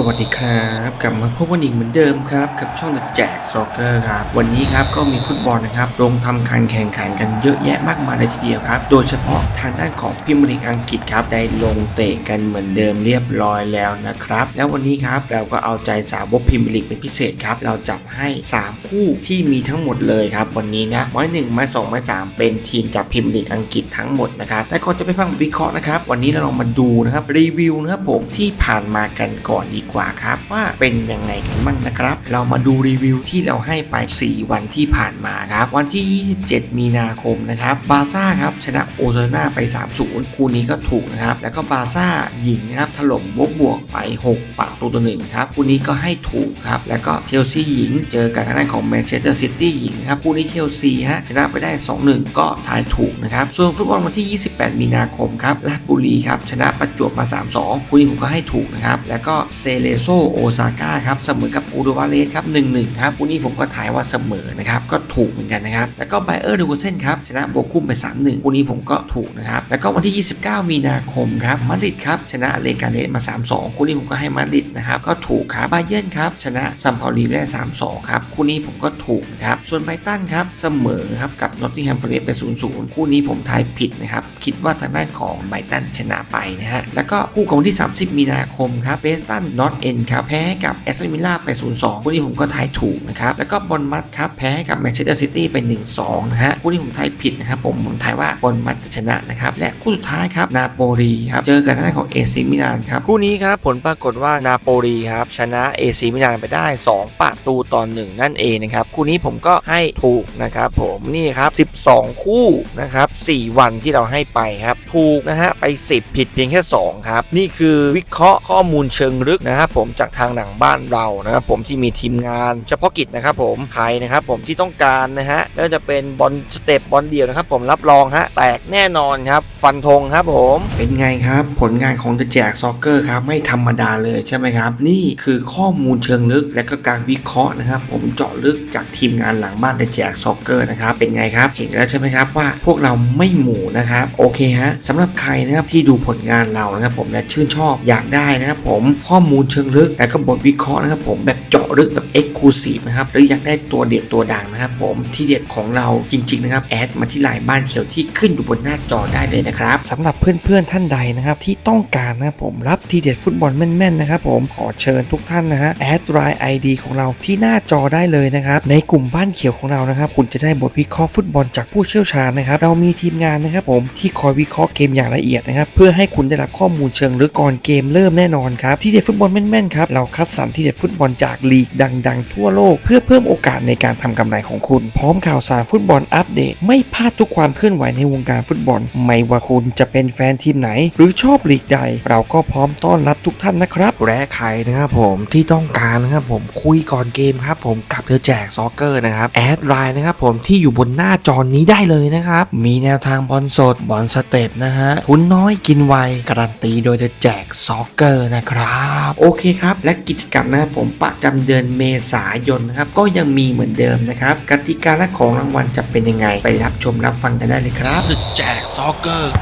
สวัสดีครับ กลับมาพบกันอีกเหมือนเดิมครับกับช่องแจกซ็อกเกอร์ครับวันนี้ครับก็มีฟุตบอลนะครับลงทำการแข่งขันกันเยอะแยะมากมายเลยทีเดียวครับ โดยเฉพาะทางด้านของพิมร์ลีกอังกฤษครับได้ลงเตะกันเหมือนเดิมเรียบร้อยแล้วนะครับ แล้ววันนี้ครับเราก็เอาใจสาวกพิมร์ลีกเป็นพิเศษครับเราจับให้ 3 คู่ที่มีทั้งหมดเลยครับวันนี้นะไม้หนึ่งไม้สองไม้สามเป็นทีมจากพิมร์ลีกอังกฤษทั้งหมดนะครับแต่ก่อนจะไปฟังวิเคราะห์นะครับวันนี้เราลองมาดูนะครับรีวิวนะครับผมที่ผ่านมากันก่อนดีกว่าครับ ว่าเป็นยังไงกันบ้างนะครับ เรามาดูรีวิวที่เราให้ไป 4 วันที่ผ่านมาครับ วันที่ 27 มีนาคมนะครับบาซ่าครับชนะโอซาน่าไป3-0คู่นี้ก็ถูกนะครับ แล้วก็บาซ่าหญิงนะครับถล่มบวกบวกไป 6ประตูต่อหนึ่งครับคู่นี้ก็ให้ถูกครับ แล้วก็เชลซีหญิง เจอกับทางด้านของแมนเชสเตอร์ซิตี้หญิงครับคู่นี้เชลซีฮะชนะไปได้ 2-1 ก็ทายถูกนะครับ ส่วนฟุตบอลวันที่ 28 มีนาคมครับลาบุรีครับชนะประจวบมา 3-2คู่นี้ผมก็ให้ถูกนะครับ แล้วก็เซเลโซโอซาก้าครับเสมอกับอูดวาเลสครับ1-1ครับคู่นี้ผมก็ถ่ายว่าเสมอนะครับก็ถูกเหมือนกันนะครับแล้วก็ไบเออร์ดูเซนครับชนะโบกคุ้มไป 3-1คู่นี้ผมก็ถูกนะครับแล้วก็วันที่ 29 มีนาคมครับมาดริดครับชนะเลกาเนสมา 3-2 คู่นี้ผมก็ให้มาดริดนะครับก็ถูกครับบาเยิร์นครับชนะซัมพารีไปได้3-2 ครับคู่นี้ผมก็ถูกนะครับส่วนไบตันครับเสมอครับกับนอตติงแฮมฟอร์เรสต์ไป 0-0 คู่นี้ผมทายผิดนะครับคิดว่าทางด้านของไบตันชนะไปนะฮะแล้วก็คู่ของวันที่ 30 มีนาคมครับเบสตันนอตเอ็นครับแพ้ให้กับแอสตันวิลล่าไป 0-2 คู่นี้ผมก็ทายถูกนะครับ แล้วก็บอลมัดครับแพ้ให้กับแมนเชสเตอร์ซิตี้ไป 1-2 นะฮะ คู่นี้ผมทายผิดนะครับผม ผมทายว่าบอลมัดจะชนะนะครับ และคู่สุดท้ายครับนาโปลีครับ เจอกับทางด้านของเอซิมิลานครับ คู่นี้ครับผลปรากฏว่านาโปลีครับชนะเอซิมิลานไปได้ 2 ประตูต่อ1นั่นเองนะครับ คู่นี้ผมก็ให้ถูกนะครับผมนี่ครับ 12 คู่นะครับ4วันที่เราให้ไปครับถูกนะฮะไป 10 ผิดเพียงแค่2ครับนี่คือวิเคราะห์ข้อมูลเชิงลึกนะครับผมจากทางหนังบ้านเรานะครับผมที่มีทีมงานเฉพาะกิจนะครับผมใครนะครับผมที่ต้องการนะฮะแล้วจะเป็นบอลสเต็ปบอลเดียวนะครับผมรับรองฮะแตกแน่นอนครับฟันธงครับผมเป็นไงครับ ผลงานของ The Jack Soccer ครับไม่ธรรมดาเลยใช่ไหมครับ นี่คือข้อมูลเชิงลึกและก็การวิเคราะห์นะครับ ผมเจาะลึกจากทีมงานหลังบ้าน The Jack Soccer นะครับเป็นไงครับเห็นแล้วใช่ไหมครับว่าพวกเราไม่หมู่นะครับโอเคฮะสำหรับใครนะครับที่ดูผลงานเรานะครับผมและชื่นชอบอยากได้นะครับผมข้อมูลูลเชิงลึก และก็บทวิเคราะห์นะครับผมแบบเจาะลึกแบบ Exclusive นะครับหรืออยากได้ตัวเด็ดตัวดังนะครับผมที่เด็ดของเราจริงๆนะครับแอดมาที่ไลน์บ้านเขียวที่ขึ้นอยู่บนหน้าจอได้เลยนะครับสำหรับเพื่อนๆท่านใดนะครับที่ต้องการนะครับผมรับทีเด็ดฟุตบอลแม่นๆนะครับผมขอเชิญทุกท่านนะฮะแอดไลน์ไอดีของเราที่หน้าจอได้เลยนะครับในกลุ่มบ้านเขียวของเรานะครับคุณจะได้บทวิเคราะห์ฟุตบอลจากผู้เชี่ยวชาญนะครับเรามีทีมงานนะครับผมที่คอยวิเคราะห์เกมอย่างละเอียดนะครับเพื่อให้คุณได้รับข้อมูลเชิงลึกก่อนเกมเริ่มแน่นอนครับที่เด็ดฟุตบอลแม่นๆครับ เราคัดสรรที่เด็ดฟุตบอลจากลีกดัง ๆ ทั่วโลก เพื่อเพิ่มโอกาสในการทำกำไรของคุณ พร้อมข่าวสารฟุตบอลอัปเดต ไม่พลาดทุกความเคลื่อนไหวในวงการฟุตบอล ไม่ว่าคุณจะเป็นแฟนทีมไหน หรือชอบลีกใด เราก็พร้อมต้อนรับทุกท่านนะครับและใครนะครับผมที่ต้องการนะครับผมคุยก่อนเกมครับผมกับเธอแจกซ็อกเกอร์นะครับแอดไลน์นะครับผมที่อยู่บนหน้าจอนี้ได้เลยนะครับมีแนวทางบอลสดบอลสเต็ปนะฮะทุนน้อยกินไวการันตีโดยเธอแจกซ็อกเกอร์นะครับโอเคครับ และกิจกรรมนะครับผมประจำเดือนเมษายนนะครับก็ยังมีเหมือนเดิมนะครับกติกาและของรางวัลจะเป็นยังไง ไปรับชมรับฟังกันได้เลยครับแจกซอกเกอร์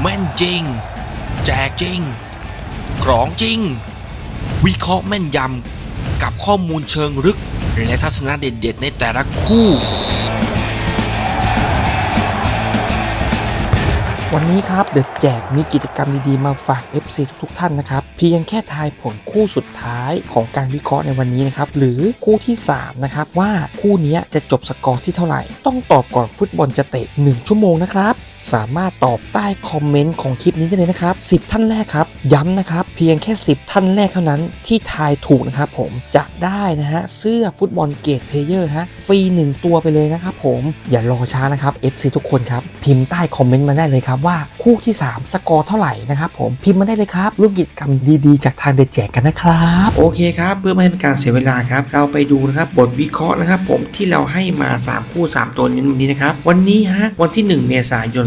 แม่นจริง แจกจริงของจริง วิเคราะห์แม่นยำกับข้อมูลเชิงลึก และทัศนะเด็ดๆ ในแต่ละคู่วันนี้ครับ เดอะแจกมีกิจกรรมดีๆ มาฝาก FC ทุกๆท่านนะครับ เพียงแค่ทายผลคู่สุดท้ายของการวิเคราะห์ในวันนี้นะครับ หรือคู่ที่ 3 นะครับ ว่าคู่นี้จะจบสกอร์ที่เท่าไหร่ ต้องตอบก่อนฟุตบอลจะเตะ 1 ชั่วโมงนะครับสามารถตอบใต้คอมเมนต์ของคลิปนี้ได้เลยนะครับ 10 ท่านแรกครับ ย้ำนะครับ เพียงแค่ 10 ท่านแรกเท่านั้นที่ทายถูกนะครับผมจะได้นะฮะเสื้อฟุตบอลเกตเพลเยอร์ฮะฟรี 1 ตัวไปเลยนะครับผมอย่ารอช้านะครับ FC ทุกคนครับ พิมพ์ใต้คอมเมนต์มาได้เลยครับว่าคู่ที่ 3 สกอร์เท่าไหร่นะครับผมพิมพ์มาได้เลยครับร่วมกิจกรรมดีๆ จากทางเด็ดแจกกันนะครับโอเคครับเพื่อไม่ให้เป็นการเสียเวลาครับเราไปดูนะครับบทวิเคราะห์นะครับผมที่เราให้มา 3 คู่ 3 ตัวนี้วันนี้นะครับวันนี้ฮะวันที่ 1 เมษายน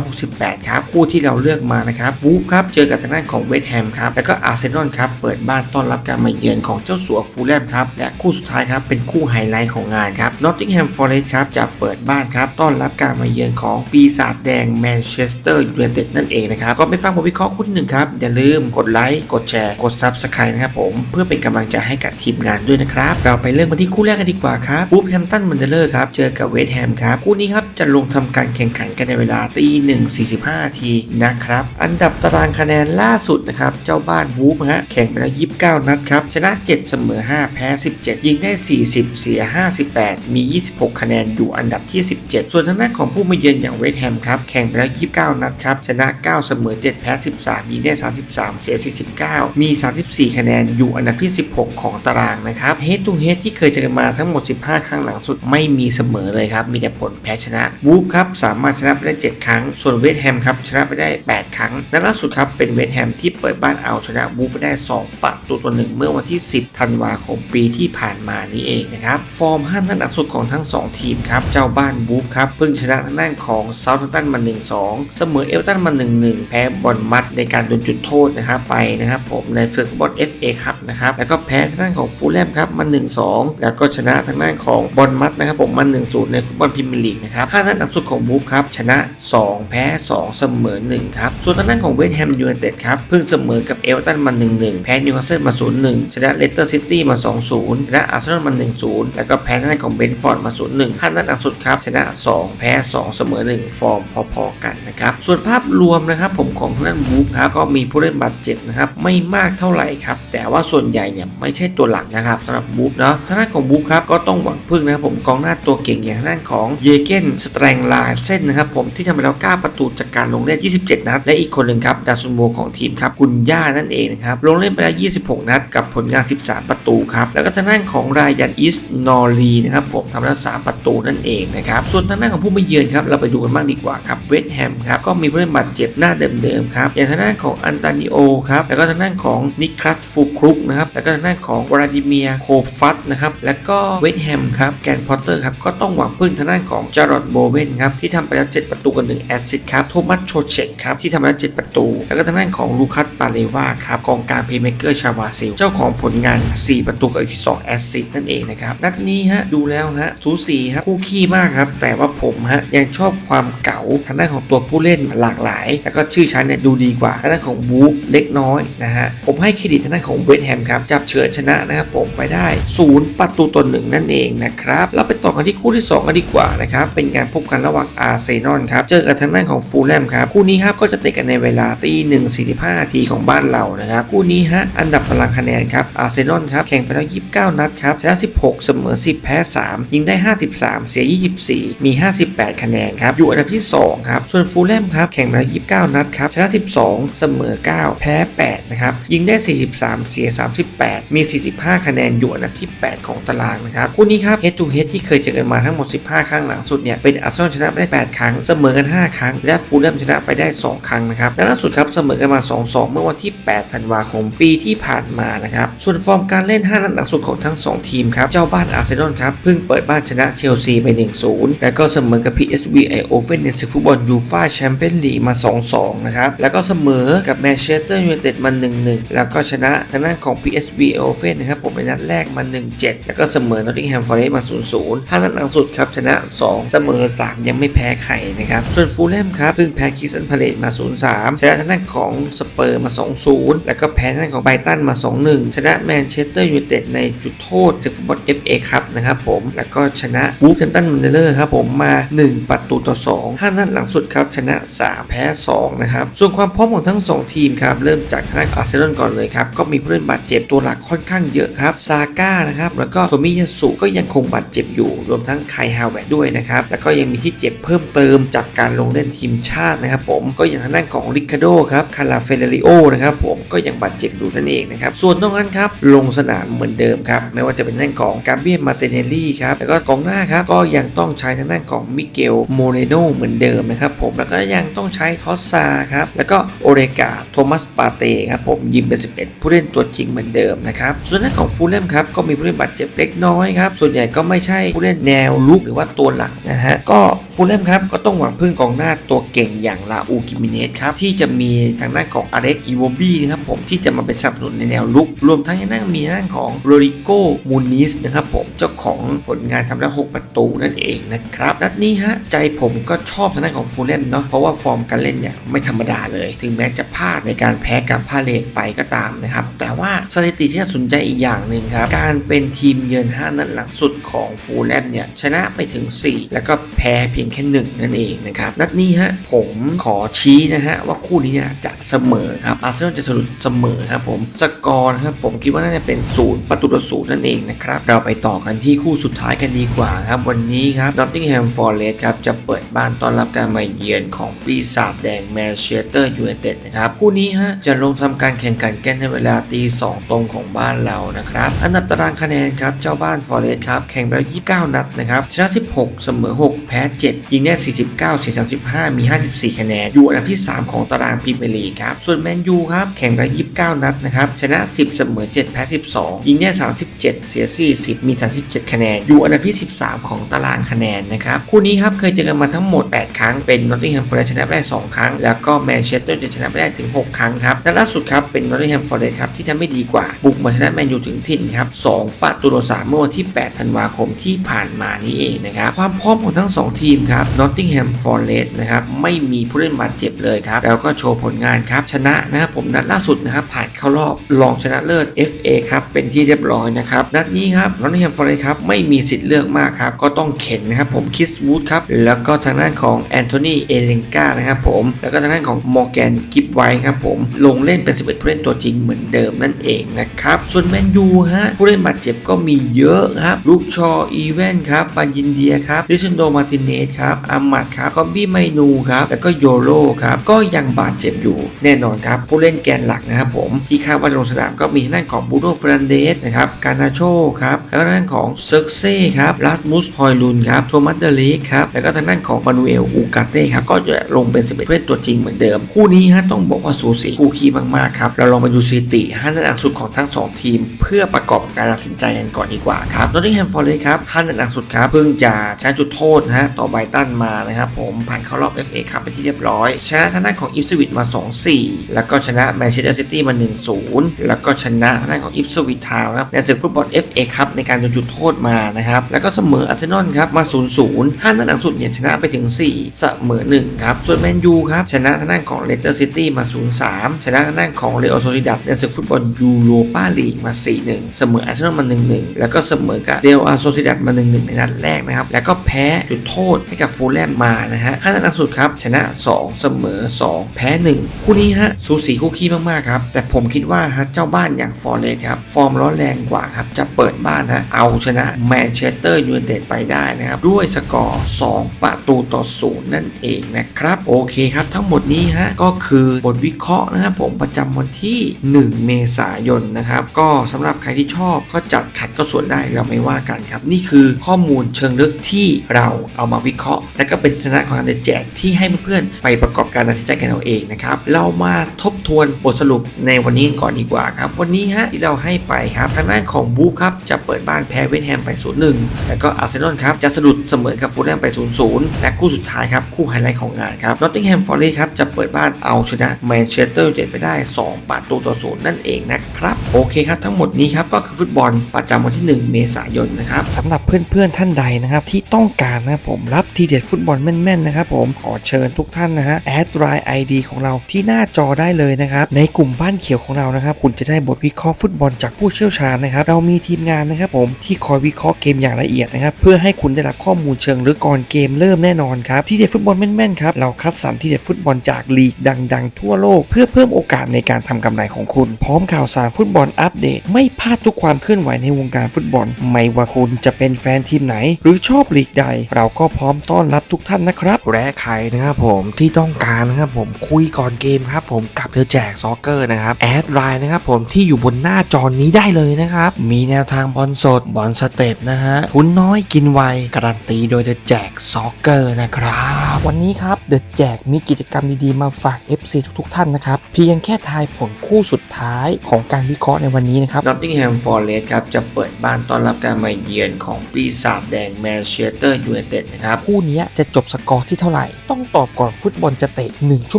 2568 ครับคู่ที่เราเลือกมานะครับวูฟครับเจอกับทางด้านของเวสต์แฮมครับแล้วก็อาร์เซนอลครับเปิดบ้านต้อนรับการมาเยือนของเจ้าสัวฟูลแลมครับและคู่สุดท้ายครับเป็นคู่ไฮไลท์ของงานครับนอตติงแฮมฟอเรสต์ครับจะเปิดบ้านครับต้อนรับการมาเยือนของปีศาจแดงแมนเชสเตอร์ยูไนเต็ดนั่นเองนะครับก็ไปฟังผมวิเคราะห์คู่ที่หนึ่งครับ อย่าลืมกดไลค์กดแชร์กด Subscribe นะครับผมเพื่อเป็นกำลังใจให้กับทีมงานด้วยนะครับเราไปเริ่มกันที่คู่แรกกันดีกว่าครับวูฟแฮมตันมันเดเลอร์ครับเจอกับเวสต์แฮมครับคู่นี้ครับจะลงทำการแข่งขันกันในเวลาตีหนึ่งสี่สิบห้าทีนะครับอันดับตารางคะแนนล่าสุดนะครับเจ้าบ้านวูฟฮะแข่งไปแล้ว29นัดครับชนะ7เสมอ5แพ้17ยิงได้40เสีย58มี26คะแนนอยู่อันดับที่17ส่วนทางด้านของผู้มาเยือนอย่างเวสต์แฮมครับแข่งไปแล้ว29นัดครับชนะ 9 เสมอ 7 แพ้ 13ยิงได้ 33 เสีย 49 มี 34 คะแนนอยู่อันดับที่ 16 ของตารางนะครับเฮดทูเฮดที่เคยเจอกันมาทั้งหมด 15 ครั้งหลังสุดไม่มีเสมอเลยครับ มีแต่ผลแพ้ชนะวูฟครับสามารถชนะไปได้ 7 ครั้ง ส่วนเวสต์แฮมครับชนะไปได้ 8 ครั้งและล่าสุดครับเป็นเวสต์แฮมที่เปิดบ้านเอาชนะวูฟไปได้ 2ประตูต่อหนึ่งเมื่อวันที่ 10 ธันวาคมปีที่ผ่านมานี้เองนะครับฟอร์มห้านัดหลังสุดของทั้ง 2 ทีมครับเจ้าบ้านวูฟครับเพิ่งชนะทางด้านของเซาท์แฮมป์ตันมา1-2 เสมอเอลตันมา1-1 แพ้บอลมัดในการโดนจุดโทษนะครับไปนะครับผมในศึกฟุตบอล FA ครับนะครับแล้วก็แพ้ทางด้านของฟูลแลมครับมา1-2 แล้วก็ชนะทางด้านของบอลมัดนะครับผมมา1-0 ในฟุตบอลพรีเมียร์ลีกนะครับห้านัดหลังสุดของวูฟครับชนะ 2 แพ้ 2 เสมอ1ครับส่วนทางด้านของเวสต์แฮมยูไนเต็ดครับเพิ่งเสมอกับเอลตันมา1-1 แพ้นิวคาสเซิลมา0-1 ชนะเลสเตอร์ซิตี้มา 2-0 ชนะอาร์เซนอลมา1-0 แล้วก็แพ้ทางด้านของเบนฟอร์ดมา0-1ห้านัดหลังสุดครับชนะ 2 แพ้ 2 เสมอ 1 ฟอร์มพอๆกันนะครับส่วนภาพรวมนะครับผมของทางด้านวูฟครับก็มีผู้เล่นบาดเจ็บนะครับไม่มากเท่าไหร่ครับแต่ว่าส่วนใหญ่เนี่ยไม่ใช่ตัวหลักนะครับสำหรับวูฟเนาะทางด้านของวูฟครับก็ต้องหวังพึ่งนะครับผมกองหน้าตัวเก่งอย่างทางด้านของเยเกนสแตรงลาเส้นนะครับผมที่ทำไปแล้ว9ประตูจากการลงเล่น 27 นัด และอีกคนหนึ่งครับดาซุนโมของทีมครับกุนย่านั่นเองนะครับลงเล่นไปแล้ว 26 นัด กับผลงาน 13 ประตูครับแล้วก็ทางด้านของรายยันอิสนอรีนะครับผมทำแล้ว 3 ประตูนั่นเองนะครับส่วนทางด้านของผู้มาเยือนครับเราไปดูกันบ้างดีกว่าครับเวสต์แฮมครับก็มีผู้เล่นบาดเจ็บหน้าเดิมๆครับอย่างทางด้านของอันตานิโอครับแล้วก็ทางด้านของนิคลัสฟูครุกนะครับแล้วก็ทางด้านของวลาดิเมียโคฟัตนะครับแล้วก็เวสต์แฮมครับแกนพอตเตอร์ครับก็ต้องหวังพึ่งทางด้านของจารอดโบเวนครับที่ทำไปแล้ว 7 ประตูกับ1แอสซิสต์ครับโทมัสโชเชกครับที่ทำไปแล้ว 7 ประตู แล้วก็ทางด้านของลูคัสปาเลวาครับกองกลางเพย์เมเกอร์ชาวบาซิล เจ้าของผลงาน 4 ประตูกับอีก2แอสซิสต์นั่นเองนะครับนัดนี้ฮะดูแล้วฮะสูสีครับคู่ขี้มากครับแต่ว่าผมฮะยังชอบความเก๋าทางด้านของตัวผู้เล่นหลากหลาย แล้วก็ชื่อชั้นเนี่ยดูดีกว่าทางด้านของบูฟเล็กน้อยนะฮะผมให้เครดิตทางด้านของเวสต์แฮมครับจับเฉือนชนะนะครับผมไปได้ศูนย์ประตูต่อหนึ่งนั่นเองนะครับเราไปต่อกันที่คู่ที่สองกันดีกว่านะครับเป็นการพบกันระหว่างอาร์เซนอลครับเจอกับทางด้านของฟูลแลมครับคู่นี้ครับก็จะเตะกันในเวลาตีหนึ่งสี่สิบห้าทีของบ้านเรานะครับคู่นี้ฮะอันดับตารางคะแนนครับอาร์เซนอลครับแข่งไปแล้ว29นัดครับชนะ16เสมอ10แพ้3ยิงได้53เสีย24มี58คะแนนครับอยู่อันดับที่2ครับส่วนฟูลแลมครับแข่งไปแล้ว29 นัดครับ ชนะ 12 เสมอ 9 แพ้ 8 นะครับ ยิงได้ 43 เสีย 38 มี 45 คะแนนอยู่อันดับที่ 8 ของตารางนะครับ คู่นี้ครับ head to head ที่เคยเจอกันมาทั้งหมด 15 ครั้งหลังสุดเนี่ย เป็นอาร์เซนอลชนะไปได้ 8 ครั้ง เสมอกัน 5 ครั้ง และฟูลแลมชนะไปได้ 2 ครั้งนะครับและล่าสุดครับ เสมอกันมา 2-2 เมื่อวันที่ 8 ธันวาคม ปีที่ผ่านมา นะครับ ส่วนฟอร์มการเล่น 5 นัดหลังสุดของทั้ง 2 ทีมครับ เจ้าบ้านอาร์เซนอลครับ เพิ่งเปิดบ้านชนะเชลซีไป 1-0 แล้วก็เสมอกับ PSV Eindhoven ในศึกฟุตบอลยูฟ่าแชมเปี้ยนลีกมา 2-2 นะครับ แล้วก็เสมอกับแมนเชสเตอร์ยูไนเต็ดมา 1-1 แล้วก็ชนะทางด้านของ PSV Eindhoven นะครับผมในนัดแรกมา 1-7 แล้วก็เสมอนอตติงแฮมฟอเรสต์มา 0-0 5นัดหลังสุดครับชนะ 2 เสมอ 3 ยังไม่แพ้ใครนะครับ ส่วนฟูลแลมครับเพิ่งแพ้คิสตันพาเลตมา 0-3 ชนะทางด้านของสเปอร์มา 2-0 แล้วก็แพ้ทางด้านของไบตันมา 2-1 ชนะแมนเชสเตอร์ยูไนเต็ดในจุดโทษศึกฟุตบอล FA ครับนะครับผมแล้วก็ชนะวูฟแฮมตันมันเดเลอร์ครับผมมา 1 ประตูต่อ 2 5 นัดหลังสุดครับชนะ 3แพ้ 2 นะครับ ส่วนความพร้อมของทั้ง 2 ทีมครับ เริ่มจากทางด้านอาร์เซนอลก่อนเลยครับ ก็มีผู้เล่นบาดเจ็บตัวหลักค่อนข้างเยอะครับ ซาก้านะครับ แล้วก็โทมิยาสุก็ยังคงบาดเจ็บอยู่ รวมทั้งไคฮาวเวด้วยนะครับ แล้วก็ยังมีที่เจ็บเพิ่มเติมจากการลงเล่นทีมชาตินะครับผม ก็อย่างทางด้านของริคาโดครับ คาราเฟเดริโอนะครับผม ก็ยังบาดเจ็บอยู่นั่นเองนะครับ ส่วนนอกนั้นครับ ลงสนามเหมือนเดิมครับ ไม่ว่าจะเป็นทางด้านของกาเบียมาเตเนลลี่ครับ แล้วก็กองหน้าครับ ก็ยังต้องใช้ทางด้านของมิเกล โมเรโนเหมือนเดิมนะครับผม แล้วก็ยังต้องใช้ทอสซาครับ แล้วก็โอเรกาโทมัสปาเต้ครับผมยิมเป็น 11 ผู้เล่นตัวจริงเหมือนเดิมนะครับ ส่วนทางด้านของฟูลแลมครับก็มีผู้เล่นบาดเจ็บเล็กน้อยครับ ส่วนใหญ่ก็ไม่ใช่ผู้เล่นแนวลุกหรือว่าตัวหลักนะฮะ ก็ฟูลแลมครับก็ต้องหวังพึ่งกองหน้าตัวเก่งอย่างลาอูกิมิเนสครับที่จะมีทางด้านของอาเร็กอีโวบีนะครับผมที่จะมาเป็นสนับสนุนในแนวลุก รวมทั้งยังนั่งมีทางของโรริโกมูนิสนะครับผมเจ้าของผลงานทำได้6ประตูนั่นเองนะครับนัดนี้ฮะใจผมก็ชอบทางด้านของฟูลแลมเนาะเพราะว่าฟอร์มการเล่นเนี่ยไม่ธรรมดาเลย ถึงแม้จะพลาดในการแพ้กับพาเลตไปก็ตามนะครับ แต่ว่าสถิติที่น่าสนใจอีกอย่างหนึ่งครับ การเป็นทีมเยือน 5 นัดหลังสุดของฟูลแลมเนี่ยชนะไปถึง 4 แล้วก็แพ้เพียงแค่ 1 นั่นเองนะครับนัดนี้ฮะผมขอชี้นะฮะว่าคู่นี้เนี่ยจะเสมอครับอาร์เซนอลจะสรุปเสมอครับผมสกอร์ครับผมคิดว่าน่าจะเป็นศูนย์ประตูต่อศูนย์นั่นเองนะครับเราไปต่อกันที่คู่สุดท้ายกันดีกว่าครับวันนี้ครับนอตติงแฮมฟอร์เรสต์ครับจะเปิดบ้านต้อนรับการมาเยือนของปีศาจแดงแมนเชสเตอร์ยูไนเต็ดนะครับคู่นี้ฮะจะลงทำ การแข่งขันกันในเวลาตีสองตรงของบ้านเรานะครับ อันดับตารางคะแนนครับ เจ้าบ้านฟอร์เรสต์ครับแข่งไปแล้ว29 นัดนะครับชนะ 16 เสมอ 6 แพ้ 7 ยิงได้ 49เสีย35 มี 54 คะแนน อยู่อันดับที่ 3 ของตารางพรีเมียร์ลีกครับ ส่วนแมนยูครับแข่งไปแล้ว29 นัดนะครับชนะ 10 เสมอ 7 แพ้ 12 ยิงได้ 37 เสีย 40 มี 37 คะแนน อยู่อันดับที่ 13 ของตารางคะแนนนะครับคู่นี้ครับเคยเจอกันมาทั้งหมด 8 ครั้งเป็นนอตติงแฮมฟอร์เรสต์ชนะไปได้ 2 ครั้ง แล้วก็แมนเชสเตอร์จะชนะไปได้ถึง 6 ครั้งครับและล่าสุดครับเป็นนอตติงแฮมฟอร์เรสครับที่ทำไม่ดีกว่า บุกมาชนะแมนยูถึงถิ่นครับ2ประตูต่อ3เมื่อวันที่ 8 ธันวาคมที่ผ่านมานี้เองนะครับความพร้อมของทั้ง 2 ทีมครับนอตติงแฮมฟอร์เรสนะครับไม่มีผู้เล่นบาดเจ็บเลยครับแล้วก็โชว์ผลงานครับชนะนะครับผมนัดล่าสุดนะครับผ่านเข้ารอบรองชนะเลิศ FA ครับเป็นที่เรียบร้อยนะครับนัดนี้ครับนอตติงแฮมฟอร์เรสครับไม่มีสิทธิ์เลือกมากครับก็ต้องเข็นนะครับผมคิสวูดครับแล้วก็ทางด้านของแอนโทนีเอเลนกานะครับผมแล้วก็ทางด้านของมอร์แกนกิฟไวครับผมลงเล่นเป็น11ผู้เล่นตัวจริงเหมือนเดิมนั่นเองนะครับ ส่วนแมนยูฮะผู้เล่นบาดเจ็บก็มีเยอะครับลูกชออีเวนครับบันยินเดียครับลิซันโดมาติเนสครับอามัดครับคอมบี้ไมนูครับแล้วก็โยโรครับก็ยังบาดเจ็บอยู่แน่นอนครับ ผู้เล่นแกนหลักนะครับผมที่คาดว่าจะลงสนามก็มีทางด้านของบูโน่เฟรันเดสนะครับกานาโชครับแล้วก็ทางด้านของเซิร์กเซ่ครับลัสมุสพอยลุนครับโทมัสเดเลกครับแล้วก็ทางด้านของมานูเอลอูกาเต้ครับก็จะลงเป็น11ผู้เล่นตัวจริงเหมือนเดิม คู่นี้ฮะต้องบอกว่าสูสีคู่ขี้มากๆครับเราลองมาดูสถิติห้านัดหลังสุดของทั้งสองทีม เพื่อประกอบการตัดสินใจกันก่อนดีกว่าครับนอตติงแฮมฟอร์เรสต์ครับห้านัดหลังสุดครับเพิ่งจะชนะจุดโทษนะฮะต่อไบรตันมานะครับผมผ่านเข้ารอบ FA ครับไปที่เรียบร้อยชนะทางด้านของอิฟสวิตมา 2-4 แล้วก็ชนะแมนเชสเตอร์ซิตี้มา 1-0 แล้วก็ชนะทางด้านของอิฟสวิตทาว์ครับในศึกฟุตบอล FA ครับในการโดนจุดโทษมานะครับแล้วก็เสมออาร์เซนอลครับมา 0-0ห้านัดหลังสุดเนี่ยชนะไปถึง 4 เสมอ1ครับส่วนแมนยูครับชนะทางด้านของเลสเตอร์ซิตี้มา 0-3 ชนะทางด้านของเรอัลโซซิดัดในศึกฟุตบอลยูโรปาลีกมา 4-1 เสมออาร์เซนอลมา 1-1 แล้วก็เสมอกับเรอัลโซซิดัดมา 1-1 ในนัดแรกนะครับ แล้วก็แพ้จุดโทษให้กับฟูลแลมมานะฮะห้านัดหลังสุดครับ ชนะ 2 เสมอ 2 แพ้ 1 คู่นี้ฮะสูสีคู่ขี้มากๆครับ แต่ผมคิดว่าฮะเจ้าบ้านอย่างฟอร์เรสครับ ฟอร์มร้อนแรงกว่าครับ จะเปิดบ้านฮะเอาชนะแมนเชสเตอร์ยูไนเต็ดไปได้นะครับ ด้วยสกอร์ 2 ประตูต่อศูนย์นั่นเองนะครับ โอเคครับ ทั้งหมดนี้ฮะก็คือบทวิเคราะห์นะครับผมประจำวันที่ 1 เมษายนนะครับก็สำหรับใครที่ชอบก็จัดขัดก็ส่วนได้เราไม่ว่ากันครับ นี่คือข้อมูลเชิงลึกที่เราเอามาวิเคราะห์ และก็เป็นชนะของการแจกที่ให้เพื่อนๆไปประกอบการตัดสินใจกันเอาเองนะครับเรามาทบทวนบทสรุปในวันนี้ก่อนดีกว่าครับ วันนี้ฮะที่เราให้ไปครับทางด้านของบูครับจะเปิดบ้านแพ้เวสต์แฮมไป 0-1 แล้วก็อาร์เซนอลครับจะสะดุดเสมอกับฟูลแลมไป 0-0 และคู่สุดท้ายครับคู่ไฮไลท์ของงานครับนอตติงแฮมฟอร์เรสต์ครับจะเปิดบ้านเอาชนะแมนเชสเตอร์ยูไนเต็ดไปได้2 ประตูต่อศูนย์นั่นเองนะครับ โอเคครับทั้งหมดนี้ครับก็คือฟุตบอลประจำวันที่ 1 เมษายนนะครับสำหรับเพื่อนๆท่านใดนะครับที่ต้องการนะผมรับทีเด็ดฟุตบอลแม่นๆนะครับผมขอเชิญทุกท่านนะฮะแอดไลน์ไอดีของเราที่หน้าจอได้เลยนะครับในกลุ่มบ้านเขียวของเรานะครับคุณจะได้บทวิเคราะห์ฟุตบอลจากผู้เชี่ยวชาญนะครับเรามีทีมงานนะครับผมที่คอยวิเคราะห์เกมอย่างละเอียดนะครับเพื่อให้คุณได้รับข้อมูลเชิงลึกก่อนเกมเริ่มแน่นอนครับที่เด็ดฟุตบอลแม่นๆครับเราคัดสรรที่เด็ดฟุตบอลจากลีกดัง ๆ ทั่วโลก เพื่อเพิ่มโอกาสในการทำกำไรของคุณ พร้อมข่าวสารฟุตบอลอัปเดต ไม่พลาดทุกความเคลื่อนไหวในวงการฟุตบอล ไม่ว่าคุณจะเป็นแฟนทีมไหน หรือชอบลีกใด เราก็พร้อมต้อนรับทุกท่านนะครับและใครนะครับผมที่ต้องการนะครับผมคุยก่อนเกมครับผมกับเธอแจกซอกเกอร์นะครับแอดไลน์นะครับผมที่อยู่บนหน้าจอนี้ได้เลยนะครับมีแนวทางบอลสดบอลสเต็ปนะฮะทุนน้อยกินไวการันตีโดยเดอะแจกซอกเกอร์นะครับวันนี้ครับเดอะแจกมีกิจกรรมดีๆมาฝาก FC ทุกๆ ท่านนะครับเพียงแค่ทายผลคู่สุดท้ายของการวิเคราะห์ในวันนี้นะครับนอตติงแฮมฟอร์เรสต์ครับจะเปิดบ้านต้อนรับการมาเยือนของปีศาจแดงแมนเชสเตอร์ยูไนเต็ดนะครับคู่นี้จะจะจบสกอร์ที่เท่าไหร่ ต้องตอบก่อนฟุตบอลจะเตะ 1 ชั่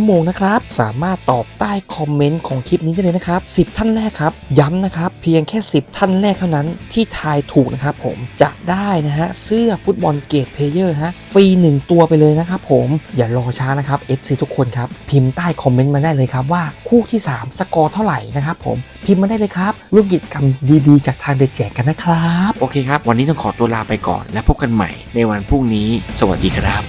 วโมงนะครับ สามารถตอบใต้คอมเมนต์ของคลิปนี้ได้เลยนะครับ 10 ท่านแรกครับ ย้ำนะครับ เพียงแค่ 10 ท่านแรกเท่านั้นที่ทายถูกนะครับผมจะได้นะฮะเสื้อฟุตบอลเกตเพลเยอร์ฮะฟรี 1 ตัวไปเลยนะครับผมอย่ารอช้านะครับ FC ทุกคนครับพิมพ์ใต้คอมเมนต์มาได้เลยครับว่าคู่ที่3สกอร์เท่าไหร่นะครับผมพิมพ์มาได้เลยครับร่วมกิจกรรมดีๆ จากทางเด็กแจกกันนะครับ โอเคครับ วันนี้ต้องขอตัวลาไปก่อนและพบกันใหม่ในวันพรุ่งนี้ สวัสดีครับ